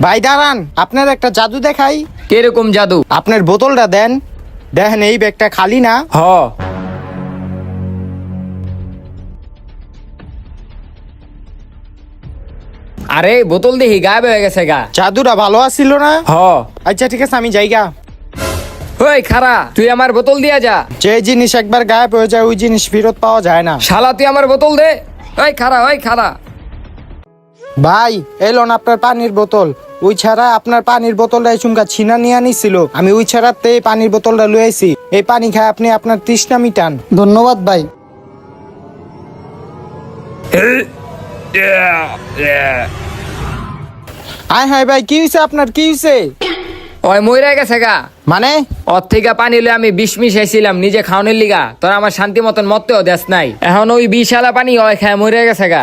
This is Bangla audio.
ভাই দাঁড়ান আপনার একটা জাদু দেখাই। কীরকম জাদু? আপনার বোতলটা দেন। দেখেন এই ব্যাগটা খালি না? হ। আরে বোতল দেখি গায়েব হয়ে গেছে গা। জাদুটা ভালো আসছিল না? হ। আচ্ছা ঠিক আছে আমি যাইগা ওই খারা তুই আমার বোতল দিয়া যা। যে জিনিস একবার গায়েব হয়ে যায় ওই জিনিস ফেরত পাওয়া যায় না। শালা তুই আমার বোতল দে। ওই খারা ওই খারা। ভাই এলন আপনার পানির বোতল। ওই ছাড়া আপনার পানির বোতলটা চুমকা ছিনা নিয়ে আনিছিল আমি ওই ছাড়াতে এই পানির বোতলটা লুয়েছি এই পানি খায় আপনি আপনার তৃষ্ণা মিটান। ধন্যবাদ ভাই। হাই হাই ভাই কি হয়েছে আপনার? কি হয়েছে ওই মইরা গেছে গা। মানে? ওর থেকে পানি লয়ে আমি বিষ মিশাইছিলাম নিজে খাওয়ানোর লিগা। তোর আমার শান্তি মতন মরতেও দেশ নাই। এখন ওই বিশালা পানি ওই খায় মরে গেছে গা।